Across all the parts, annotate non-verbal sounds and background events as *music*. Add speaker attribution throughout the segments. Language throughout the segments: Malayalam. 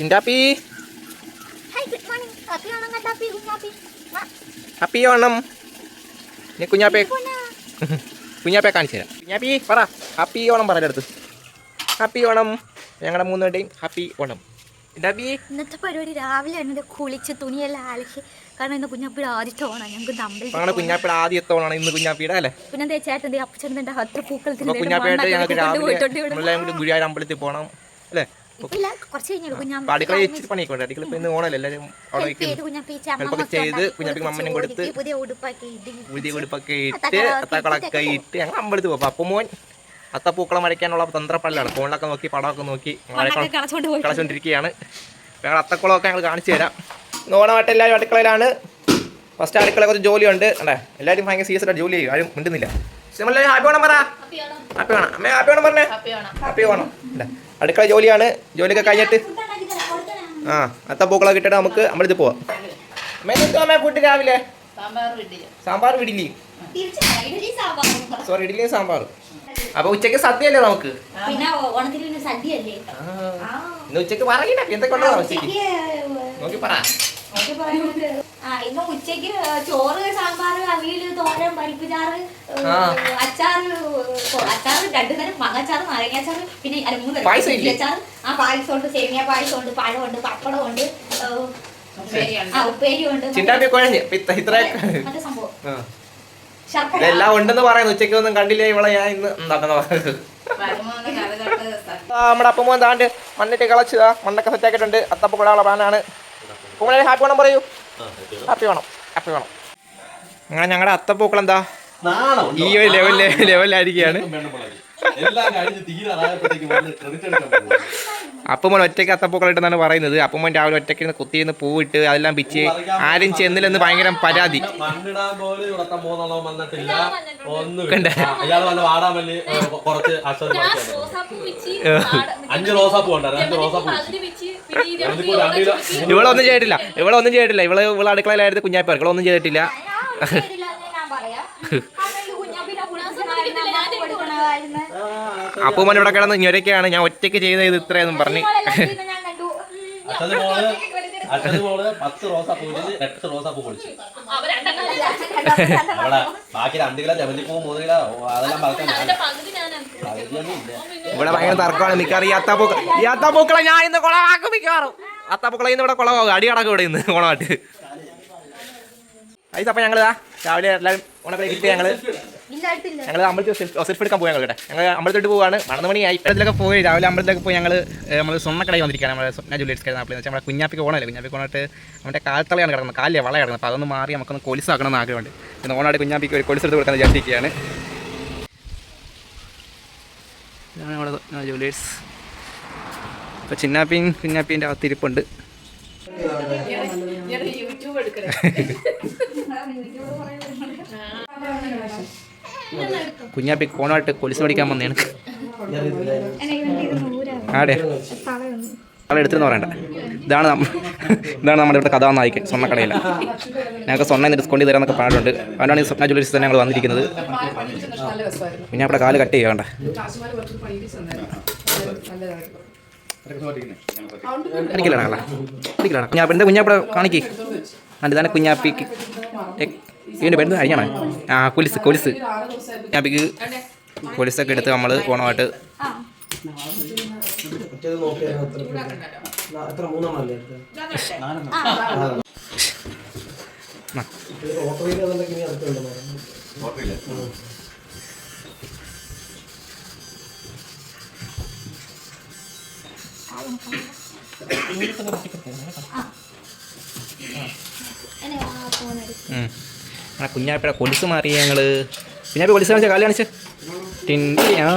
Speaker 1: മോർണിംഗ് ഹാപ്പി ഓണം
Speaker 2: നീ കുഞ്ഞാപ്പെ
Speaker 1: പോന്നാ.
Speaker 2: കുഞ്ഞാപ്പെ കാണിച്ചു തരാം കുഞ്ഞാപ്പി പറ ഹാപ്പി ഓണം പറഞ്ഞ അടുത്ത് ഹാപ്പി ഓണം ഞങ്ങളുടെ മൂന്നുപേരുടെയും ഹാപ്പി ഓണം
Speaker 1: ഇന്നത്തെ പരിപാടി രാവിലെ എന്നെ കുളിച്ച് തുണിയെല്ലാം അലക്കി കാരണം ഇന്ന് കുഞ്ഞാപ്പിയുടെ ആദ്യത്തെ ഓണം ഞങ്ങൾക്ക്
Speaker 2: ഞങ്ങളുടെ കുഞ്ഞാപ്പിയുടെ ആദ്യത്തെ ഓണാണ് ഇന്ന് കുഞ്ഞാപ്പിയുടെ അല്ലേ
Speaker 1: പിന്നെ എന്താ ചേട്ടൻ അപ്പച്ചേട്ടന്റെ അത്ര പൂക്കളത്തിൽ
Speaker 2: അപ്പോൾ കുഞ്ഞാപ്പിയായിട്ട് ഞങ്ങൾക്ക് രാവിലെ ഗുരുവായൂർ അമ്പലത്തിൽ പോകണം അല്ലേ
Speaker 1: ഇല്ല കുറച്ച് കഴിഞ്ഞു
Speaker 2: അപ്പോൾ അടുക്കള ഇച്ചിരി പണിയൊക്കെ ഉണ്ട്. അടുക്കള ഇപ്പോൾ ഇന്ന് ഓണമല്ലേ എല്ലാവരും അവിടെ വയ്ക്കുന്നു
Speaker 1: കുഞ്ഞാപ്പി
Speaker 2: ഹെൽപ്പൊക്കെ ചെയ്ത് കുഞ്ഞാപ്പിക്ക് മമ്മനും കൊടുത്ത്
Speaker 1: പുതിയ ഉടുപ്പാക്കി ഇടി
Speaker 2: ഉഴുതി കൊടുപ്പൊക്കെ ഇട്ട് അത്തക്കളൊക്കെ ഇട്ട്. ഞങ്ങൾ അമ്പലത്തിൽ പോകും അപ്പം മോൻ അത്തപ്പൂക്കളം വരയ്ക്കാനുള്ള തന്ത്രപ്പല്ലാണ് ഫോണിലൊക്കെ നോക്കി പടമൊക്കെ നോക്കി
Speaker 1: കളിച്ചോണ്ടിരിക്കുകയാണ് ഞങ്ങൾ അത്തക്കുളം
Speaker 2: ഒക്കെ ഞങ്ങൾ അത്തക്കുളമൊക്കെ ഞങ്ങൾ കാണിച്ചു തരാം. ഇന്ന് ഓണമായിട്ട് എല്ലാവരും അടുക്കളയിലാണ്. ഫസ്റ്റ് അടുക്കള കുറച്ച് ജോലിയുണ്ട്. അല്ലേ എല്ലാവരും ഭയങ്കര സീരിയസ് ആയിട്ട് ജോലി ചെയ്യും. ആരും മിണ്ടുന്നില്ല. ഹാപ്പി ഓണം പറ. ഹാപ്പി ഓണം. അമ്മേ ഹാപ്പി ഓണം പറഞ്ഞേ. ഹാപ്പി ഓണം. അല്ലേ അടുക്കള ജോലിയാണ്. ജോലിയൊക്കെ കഴിഞ്ഞിട്ട് ആ അത്തപ്പൂക്കളൊക്കെ ഇട്ടിട്ട് നമുക്ക് അമ്പലത്തിൽ പോവാം. അമ്മേ ഫുഡ് രാവിലെ? സാമ്പാർ ഇഡ്ഡലി. സോറി ഇഡ്ഡലിയും സാമ്പാർ അപ്പൊ ഉച്ചയ്ക്ക് സദ്യ അല്ലേ നമുക്ക്?
Speaker 1: പിന്നെ ഓണത്തിന് പിന്നെ സദ്യയല്ലേ?
Speaker 2: ആ. ഇന്ന് ഉച്ചയ്ക്ക് പറയണ്ട എന്തൊക്കെ ഉണ്ടോ ഉച്ചയ്ക്ക് നോക്കി പറ.
Speaker 1: ഇന്ന് ഉച്ചയ്ക്ക് ചോറ് സാമ്പാർ അവിയൽ തോരൻ പരിപ്പ് ചാറ്
Speaker 2: ആ.
Speaker 1: അച്ചാറ് അച്ചാറ് രണ്ടു തരം. മാങ്ങാച്ചാറ് നാരങ്ങാച്ചാറ് പിന്നെ മൂന്ന്? അച്ചാറ് ആ പായസമുണ്ട് സേമിയ പായസമുണ്ട് പഴമുണ്ട് പപ്പടമുണ്ട് ആ ഉപ്പേരിയുണ്ട് സംഭവം.
Speaker 2: എല്ലാം ഉണ്ടെന്ന് പറയുന്നു. ഉച്ചയ്ക്ക് ഒന്നും കണ്ടില്ല? ഇവളെ ഞാൻ ഇന്ന് നമ്മുടെ അപ്പം മോൻ താണ്ട് മണ്ണിട്ട് കളച്ചതാ മണ്ണൊക്കെ സെറ്റാക്കിയിട്ടുണ്ട് അത്തപ്പ കൂടാനുള്ള പ്ലാനാണ് കുമ്മളെ ഹാപ്പി വേണം പറയൂ. ഹാപ്പി വേണം. അപ്പി വേണം. അങ്ങനെ ഞങ്ങളുടെ അത്തപ്പൂക്കൾ എന്താ ഈ ഒരു ലെവൽ ലെവലിലായിരിക്കുകയാണ് അപ്പമോൻ ഒറ്റയ്ക്ക് അത്തപ്പൂക്കളിട്ടെന്നാണ് പറയുന്നത്. അപ്പമ്മൻ രാവിലെ ഒറ്റയ്ക്ക് ഇരുന്ന് കുത്തിയിരുന്ന് പൂവിട്ട് അതെല്ലാം പിച്ച് ആരും ചെന്നില്ലെന്ന് ഭയങ്കര പരാതി. ഇവളൊന്നും ചെയ്തിട്ടില്ല. ഇവളൊന്നും ചെയ്തിട്ടില്ല. ഇവൾ ഇവളെ അടുക്കളയിലായിരുന്നു കുഞ്ഞാപ്പ ഇവളൊന്നും ചെയ്തിട്ടില്ല *laughs*
Speaker 1: ഞാൻ പറയാം കാരണം ഈ കുഞ്ഞാപ്പിന്റെ ഗുണാസനായിരുന്നു കൊടുക്കണമായിരുന്നു
Speaker 2: അപ്പൂമ്മൻ ഇവിടെ കിടന്ന് ഞൊരക്കാണ് ഞാൻ ഒറ്റയ്ക്ക് ചെയ്ത ഇത് ഇത്രയെന്നും പറഞ്ഞു.
Speaker 1: ഞാൻ മോൾ
Speaker 3: അച്ഛന് മോൾ പത്ത് റോസാപ്പൂ പൊടിച്ച് എട്ട് റോസാപ്പൂ പൊടിച്ചു അവിടെ ബാക്കി രണ്ട് കിലോ ജമന്തിപ്പൂ മൂന്ന് കിലോ അതെല്ലാം വളർത്താൻ പകുതിയൊന്നും ഇല്ല.
Speaker 2: ഇവിടെ ഭയങ്കര തർക്കമാണ്. മിക്കവാറും ഈ അത്താപ്പൂക്ക ഈ അത്താപ്പൂക്കളെ ഞാൻ ഇന്ന് കുളമാക്കും മിക്കവാറും. അത്താപ്പൂക്കളെ ഇന്ന് ഇവിടെ കുളമാകും അടി കടക്കും ഇവിടെ ഇന്ന് കുളമായിട്ട് അയ്യപ്പ ഞങ്ങളിതാ രാവിലെ എല്ലാവരും ഉണക്കി കിട്ടി ഞങ്ങൾ ഞങ്ങൾ അമ്പലത്തിൽ സെൽഫ് എടുക്കാൻ പോയാൽ ഞങ്ങൾ കേട്ടെ. ഞങ്ങൾ അമ്പലത്തോട്ട് പോവാണ്. പതിനൊന്ന് മണിയായി ഇപ്പഴത്തിലൊക്കെ പോയി. രാവിലെ അമ്പലത്തിലൊക്കെ പോയി ഞങ്ങൾ നമ്മൾ സ്വർണക്കടയിൽ വന്നിരിക്കുകയാണ്. നമ്മുടെ സ്വപ്ന ജുവലേഴ്സ് കടയിൽ അപ്പോൾ നമ്മുടെ കുഞ്ഞാപ്പിക്ക് ഓണമല്ലേ? കുഞ്ഞാപ്പിക്ക് ഓണമായിട്ട് നമ്മുടെ കാൽത്തളയാണ് കിടക്കുന്നത്. കാലിലെ വള കിടക്കുന്നത്. അപ്പോൾ അതൊന്ന് മാറി നമുക്കൊന്ന് കൊലിസാക്കണം എന്ന് ആഗ്രഹമുണ്ട്. പിന്നെ ഓണാട് കുഞ്ഞാപ്പിക്ക് ഒരു കൊലിസ് എടുത്ത് കൊടുക്കാൻ വിചാരിച്ചിരിക്കുകയാണ്. ഇതാണ് നമ്മുടെ ജുവലേഴ്സ് ഇപ്പോൾ ചിന്നാപ്പിയും കുഞ്ഞാപ്പീന്റെ അകത്ത് ഇരിപ്പുണ്ട് *laughs* കുഞ്ഞാപ്പി കോണായിട്ട് കൊലിസ് പഠിക്കാൻ വന്നേണ് ആടെ? എടുത്തിരുന്നു പറയണ്ട. ഇതാണ് ഇതാണ് നമ്മുടെ ഇവിടെ കഥാ സ്വർണ സ്വർണക്കടയിൽ ഞങ്ങൾക്ക് സ്വർണം ഡിസ്കൗണ്ട് തരാമെന്നൊക്കെ പാടുണ്ട് അതുകൊണ്ടാണ് ഈ സ്വപ്ന ജ്വല്ലറീസ് തന്നെ ഞങ്ങൾ വന്നിരിക്കുന്നത്. പിന്നെ അവിടെ കാൽ കട്ട് ചെയ്യാണ്ട. എനിക്കില്ല കുഞ്ഞാപ്പിടെ കാണിക്കേ. എന്താ തന്നെ കുഞ്ഞാപ്പിക്ക് എ- ഇവന്റെ പേര് അഴിഞ്ഞാണ് ആ കൊലിസ് കൊലിസ്. കുഞ്ഞാപ്പിക്ക് കൊലിസൊക്കെ എടുത്ത് നമ്മൾ ഓണമായിട്ട് ഉം. ആ കുഞ്ഞാപ്പിയുടെ കൊലുസ് മാറി ഞങ്ങൾ കുഞ്ഞാപ്പി കൊലുസ് കാണിച്ച കാൽ കാണിച്ച്. ടിണ്ടിയാ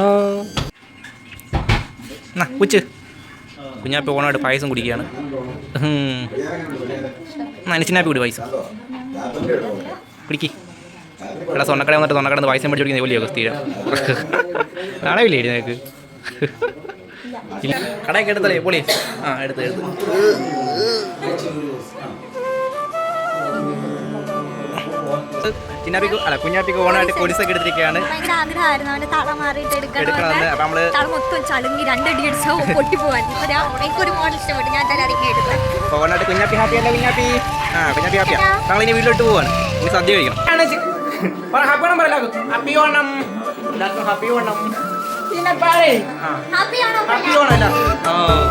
Speaker 2: ഉച്ച് കുഞ്ഞാപ്പി ഓണമായിട്ട് പായസം കുടിക്കുകയാണ്. ചിന്നാപ്പി കൂടി പായസം. കുടിക്കി. ഇവിടെ സ്വർണക്കട വന്നിട്ട് സ്വർണക്കട പായസം പഠിച്ചു കുടിക്കുന്ന ജോലിയൊക്കെ സ്ഥിരം കാണാവില്ലേ നിനക്ക്? കടയൊക്കെ എടുത്തല്ലേ പൊളി? ആ എടുത്ത് എടുത്ത്. ചിന്നാപ്പിക്ക് അല്ല കുഞ്ഞാപ്പിക്ക് ഓണായിട്ട് കൊലിസൊക്കെ എടുത്തിരിക്കുകയാണ്.
Speaker 1: ഭയങ്കര ആഗ്രഹമായിരുന്നു. അവന്റെ തള മാറിയിട്ട്
Speaker 2: എടുക്കണമെന്ന്
Speaker 1: എടുക്കണം
Speaker 2: അപ്പൊ നമ്മൾ
Speaker 1: തള മൊത്തം ചളുങ്ങി രണ്ടടി അടിച്ചോ പൊട്ടി പോവാൻ ഇപ്പൊ ഞാൻ എനിക്കൊരു മോഡൽ ഇഷ്ടപ്പെട്ടു. ഞാൻ തന്നെ ഇറങ്ങി എടുത്തത്
Speaker 2: അപ്പൊ ഓണായിട്ട് കുഞ്ഞാപ്പി ഹാപ്പി അല്ല കുഞ്ഞാപ്പി? ആ കുഞ്ഞാപ്പി ഹാപ്പിയാ ഞങ്ങൾ ഇനി വീട്ടിലോട്ട് പോവാണ്. ഇനി സദ്യ കഴിക്കണം. Happy *laughs* Onam happy Onam. എല്ലാവർക്കും ഹാപ്പി ഓണം. പിന്നെ ഹാപ്പി ഓണം എല്ലാവർക്കും